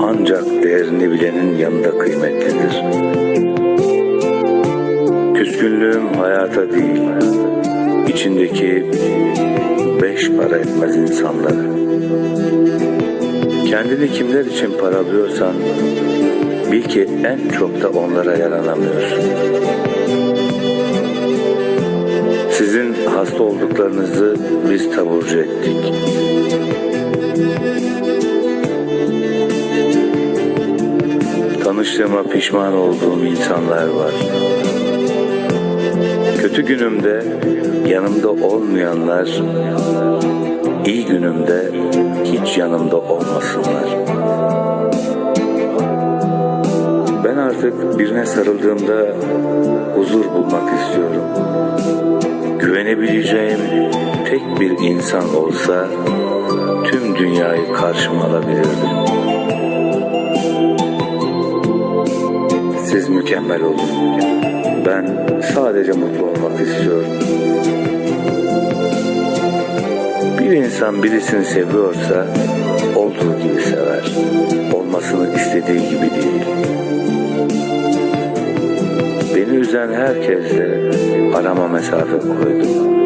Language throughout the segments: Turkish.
ancak değerini bilenin yanında kıymetlidir. Küskünlüğüm hayata değil, içindeki beş para etmez insanlara. Kendini kimler için paralıyorsan bil ki en çok da onlara yaranamıyorsun. Sizin hasta olduklarınızı biz taburcu ettik. Tanıştığıma pişman olduğum insanlar var. Kötü günümde yanımda olmayanlar, iyi günümde hiç yanımda olmasınlar. Ben artık birine sarıldığımda huzur bulmak istiyorum. Güvenebileceğim tek bir insan olsa tüm dünyayı karşıma alabilirdim. Siz mükemmel olun. Ben sadece mutlu olmak istiyorum. Bir insan birisini seviyorsa olduğu gibi sever. Olmasını istediği gibi değil. Beni üzen herkesle arama mesafe koydum.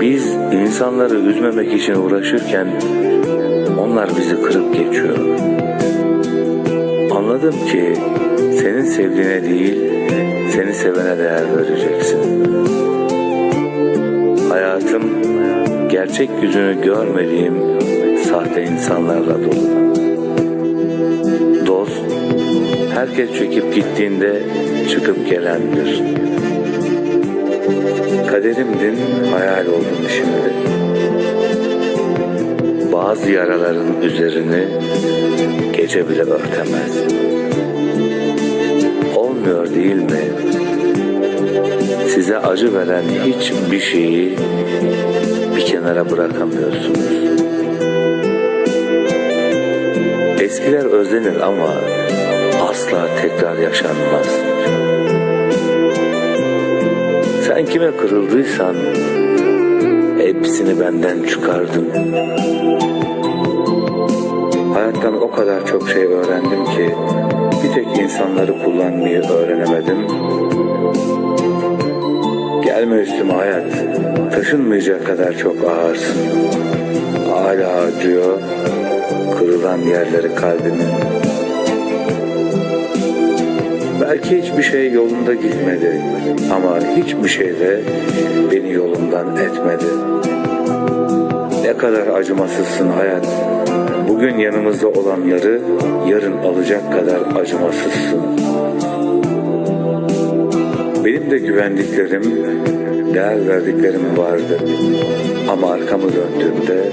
Biz insanları üzmemek için uğraşırken onlar bizi kırıp geçiyor. Anladım ki senin sevdiğine değil, seni sevene değer vereceksin. Hayatım gerçek yüzünü görmediğim sahte insanlarla dolu. Dost, herkes çekip gittiğinde çıkıp gelendir. Kaderimdin, hayal oldum şimdi. Bazı yaraların üzerini gece bile örtemez. Olmuyor değil mi? Size acı veren hiçbir şeyi bir kenara bırakamıyorsunuz. Eskiler özlenir ama asla tekrar yaşanmaz. Sen kime kırıldıysan hepsini benden çıkardın. Hayattan o kadar çok şey öğrendim ki bir tek insanları kullanmayı öğrenemedim. Gelme üstüme hayat, taşınmayacak kadar çok ağırsın. Hala acıyor, kırılan yerleri kalbimin. Belki hiçbir şey yolunda gitmedi ama hiçbir şey de beni yolumdan etmedi. Ne kadar acımasızsın hayat. Bugün yanımızda olanları yarın alacak kadar acımasızsın. Benim de güvendiklerim, değer verdiklerim vardı. Ama arkamı döndüğümde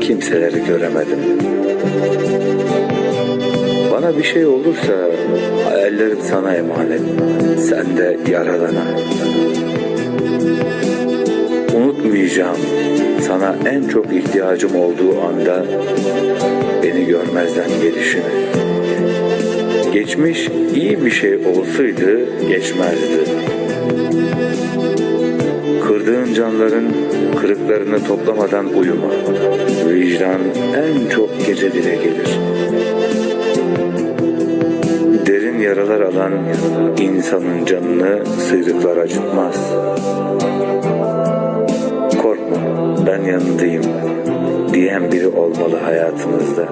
kimseleri göremedim. Bana bir şey olursa hayallerim sana emanet. Sen de yaradana. Unutmayacağım sana en çok ihtiyacım olduğu anda beni görmezden gelişini. Geçmiş iyi bir şey olsaydı geçmezdi. Kırdığın canların kırıklarını toplamadan uyuma. Vicdan en çok gece dile gelir. Derin yaralar alan insanın canını sıyrıklar acıtmaz. Yanındayım diyen biri olmalı hayatınızda.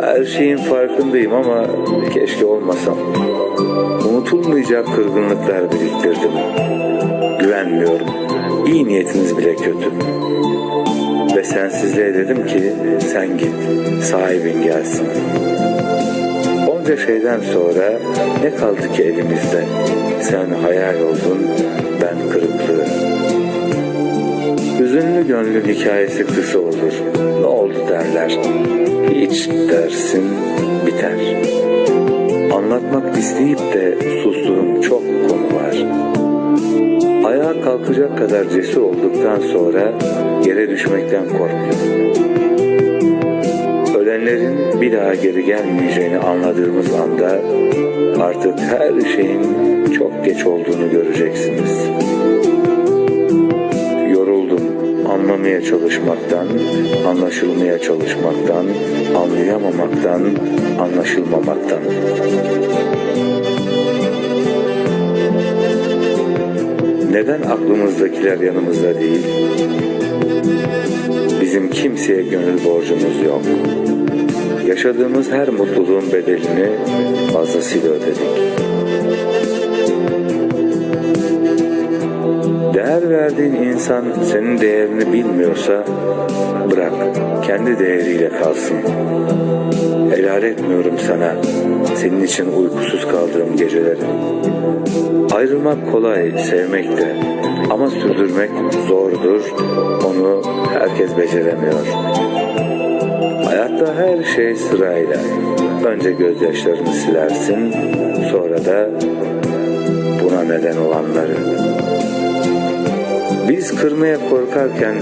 Her şeyin farkındayım ama keşke olmasam. Unutulmayacak kırgınlıklar biriktirdim. Güvenmiyorum. İyi niyetiniz bile kötü. Ve sensizliğe dedim ki sen git, sahibin gelsin. Onca şeyden sonra ne kaldı ki elimizde? Sen hayal oldun, ben kırıklığı. Hüzünlü gönlün hikayesi kısa olur. Ne oldu derler. Hiç dersin biter. Anlatmak isteyip de sustuğum çok konu var. Ayağa kalkacak kadar cesur olduktan sonra yere düşmekten korkmuyorum. Ölenlerin bir daha geri gelmeyeceğini anladığımız anda artık her şeyin çok geç olduğunu göreceksiniz. Anlamaya çalışmaktan, anlaşılmaya çalışmaktan, anlayamamaktan, anlaşılmamaktan. Neden aklımızdakiler yanımızda değil? Bizim kimseye gönül borcumuz yok. Yaşadığımız her mutluluğun bedelini fazlasıyla ödedik. Değer verdiğin insan senin değerini bilmiyorsa bırak kendi değeriyle kalsın. Helal etmiyorum sana senin için uykusuz kaldığım geceleri. Ayrılmak kolay, sevmek de ama sürdürmek zordur. Onu herkes beceremiyor. Hayatta her şey sırayla. Önce gözyaşlarını silersin, sonra da buna neden olanları. Biz kırmaya korkarken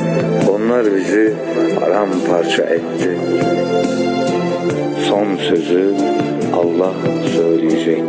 onlar bizi paramparça etti. Son sözü Allah söyleyecek.